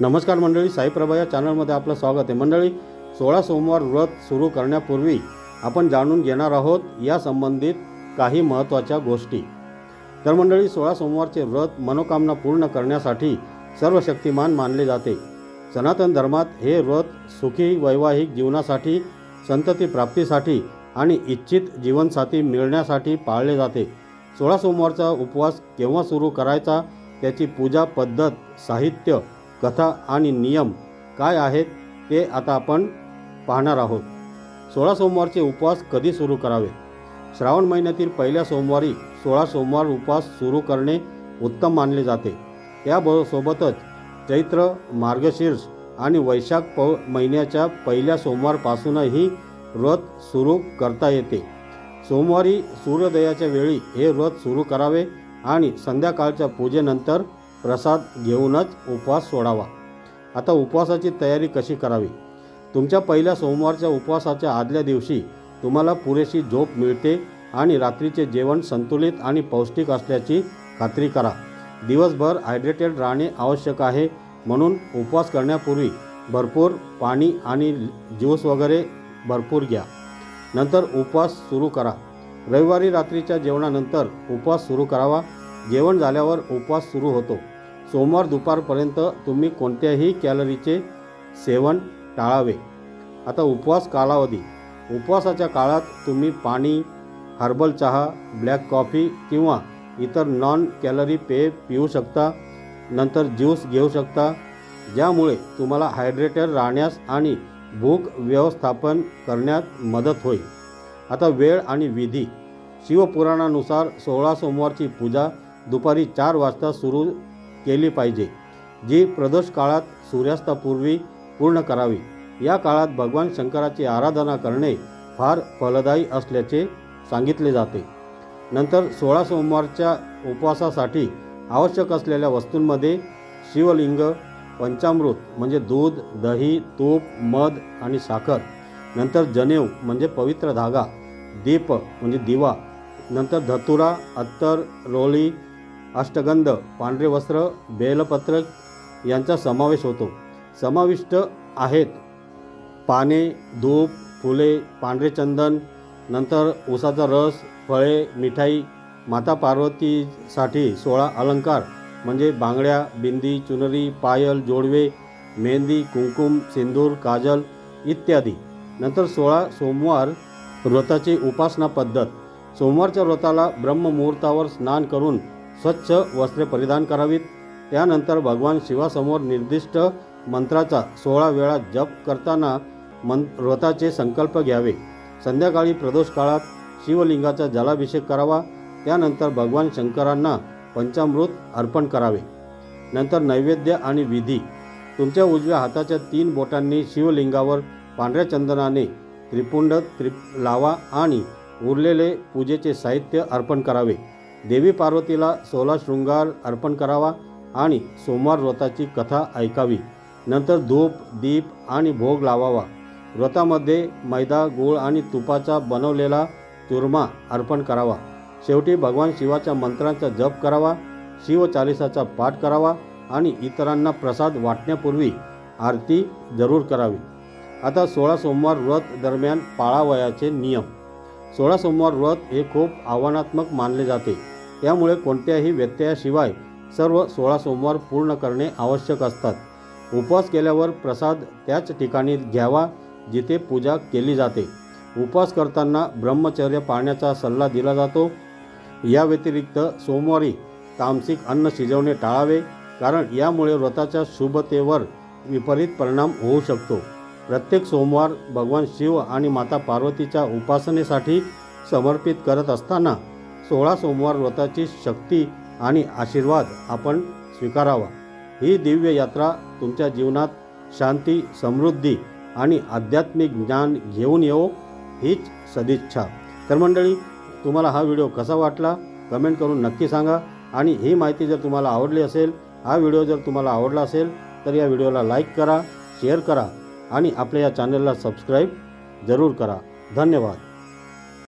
नमस्कार मंडळी साईप्रभा या चॅनलमध्ये आपलं स्वागत आहे. मंडळी सोळा सोमवार व्रत सुरू करण्यापूर्वी आपण जाणून घेणार आहोत या संबंधित काही महत्त्वाच्या गोष्टी. तर मंडळी सोळा सोमवारचे व्रत मनोकामना पूर्ण करण्यासाठी सर्व शक्तिमान मानले जाते. सनातन धर्मात हे व्रत सुखी वैवाहिक जीवनासाठी संतती प्राप्तीसाठी आणि इच्छित जीवनसाथी मिळण्यासाठी पाळले जाते. सोळा सोमवारचा उपवास केव्हा सुरू करायचा त्याची पूजा पद्धत साहित्य कथा आणि नियम काय आहेत ते आता आपण पाहणार आहोत. सोळा सोमवारचे उपवास कधी सुरू करावे? श्रावण महिन्यातील पहिल्या सोमवारी सोळा सोमवार उपवास सुरू करणे उत्तम मानले जाते. त्यासोबतच चैत्र मार्गशीर्ष आणि वैशाख प महिन्याच्या पहिल्या सोमवारपासूनही व्रत सुरू करता येते. सोमवारी सूर्योदयाच्या वेळी हे व्रत सुरू करावे आणि संध्याकाळच्या पूजेनंतर प्रसाद घेऊनच उपवास सोडावा. आता उपवासाची तयारी कशी करावी? तुमच्या पहिल्या सोमवारच्या उपवासाच्या आदल्या दिवशी तुम्हाला पुरेशी झोप मिळते आणि रात्रीचे जेवण संतुलित आणि पौष्टिक असल्याची खात्री करा. दिवसभर हायड्रेटेड राहणे आवश्यक आहे. म्हणून उपवास करण्यापूर्वी भरपूर पाणी आणि ज्यूस वगैरे भरपूर घ्या. नंतर उपवास सुरू करा. रविवारी रात्रीच्या जेवणानंतर उपवास सुरू करावा. जेवण झाल्यावर उपवास सुरू होतो. सोमवार दुपारपर्यंत तुम्ही कोणत्याही कॅलरीचे सेवन टाळावे. आता उपवास कालावधी. उपवासाच्या काळात तुम्ही पाणी हर्बल चहा ब्लॅक कॉफी किंवा इतर नॉन कॅलरी पेय पिऊ शकता नंतर ज्यूस घेऊ शकता. ज्यामुळे तुम्हाला हायड्रेटेड राहण्यास आणि भूक व्यवस्थापन करण्यात मदत होईल. आता वेळ आणि विधी. शिवपुराणानुसार सोळा सोमवारची पूजा दुपारी चार वाजता सुरू केली पाहिजे जी प्रदोष काळात सूर्यास्तापूर्वी पूर्ण करावी. या काळात भगवान शंकराची आराधना करणे फार फलदायी असल्याचे सांगितले जाते. नंतर सोळा सोमवारच्या उपवासासाठी आवश्यक असलेल्या वस्तूंमध्ये शिवलिंग पंचामृत म्हणजे दूध दही तूप मध आणि साखर नंतर जनेव म्हणजे पवित्र धागा दीप म्हणजे दिवा नंतर धतुरा अत्तर रोळी अष्टगंध पांढरे वस्त्र बेलपत्रक यांचा समावेश होतो. समाविष्ट आहेत पाने धूप फुले पांढरे चंदन नंतर उसाचा रस फळे मिठाई माता पार्वतीसाठी सोळा अलंकार म्हणजे बांगड्या बिंदी चुनरी पायल जोडवे मेहंदी कुंकुम सिंदूर काजल इत्यादी. नंतर सोळा सोमवार व्रताची उपासना पद्धत. सोमवारच्या व्रताला ब्रह्ममुहूर्तावर स्नान करून स्वच्छ वस्त्रे परिधान करावीत. त्यानंतर भगवान शिवासमोर निर्दिष्ट मंत्राचा सोळा वेळा जप करताना मन व्रताचे संकल्प घ्यावे. संध्याकाळी प्रदोष काळात शिवलिंगाचा जलाभिषेक करावा. त्यानंतर भगवान शंकरांना पंचामृत अर्पण करावे. नंतर नैवेद्य आणि विधी. तुमच्या उजव्या हाताच्या तीन बोटांनी शिवलिंगावर पांढऱ्या चंदनाने त्रिपुंड त्रि लावा आणि उरलेले पूजेचे साहित्य अर्पण करावे. देवी पार्वतीला सोळा शृंगार अर्पण करावा आणि सोमवार व्रताची कथा ऐकावी. नंतर धूप दीप आणि भोग लावावा. व्रतामध्ये मैदा गूळ आणि तुपाचा बनवलेला चुरमा अर्पण करावा. शेवटी भगवान शिवाच्या मंत्रांचा जप करावा शिवचालिसाचा पाठ करावा आणि इतरांना प्रसाद वाटण्यापूर्वी आरती जरूर करावी. आता सोळा सोमवार व्रत दरम्यान पाळावयाचे नियम. सोळा सोमवार व्रत हे खूप आव्हानात्मक मानले जाते. त्यामुळे कोणत्याही व्यत्ययाशिवाय सर्व सोळा सोमवार पूर्ण करणे आवश्यक असतात. उपवास केल्यावर प्रसाद त्याच ठिकाणी घ्यावा जिथे पूजा केली जाते. उपवास करताना ब्रह्मचर्य पाळण्याचा सल्ला दिला जातो. या व्यतिरिक्त सोमवारी तामसिक अन्न शिजवणे टाळावे कारण यामुळे व्रताच्या शुभतेवर विपरीत परिणाम होऊ शकतो. प्रत्येक सोमवार भगवान शिव आणि माता पार्वतीच्या उपासनेसाठी समर्पित करत असताना सोळा सोमवार व्रताची शक्ती आणि आशीर्वाद आपण स्वीकारावा. ही दिव्य यात्रा तुमच्या जीवनात शांती समृद्धी आणि आध्यात्मिक ज्ञान घेऊन येवो हीच सदिच्छा. तर मंडळी तुम्हाला हा व्हिडिओ कसा वाटला? कमेंट करून नक्की सांगा आणि ही माहिती जर तुम्हाला आवडली असेल हा व्हिडिओ जर तुम्हाला आवडला असेल तर या व्हिडिओला लाईक करा शेअर करा आणि आपल्या या चॅनलला सबस्क्राईब जरूर करा. धन्यवाद.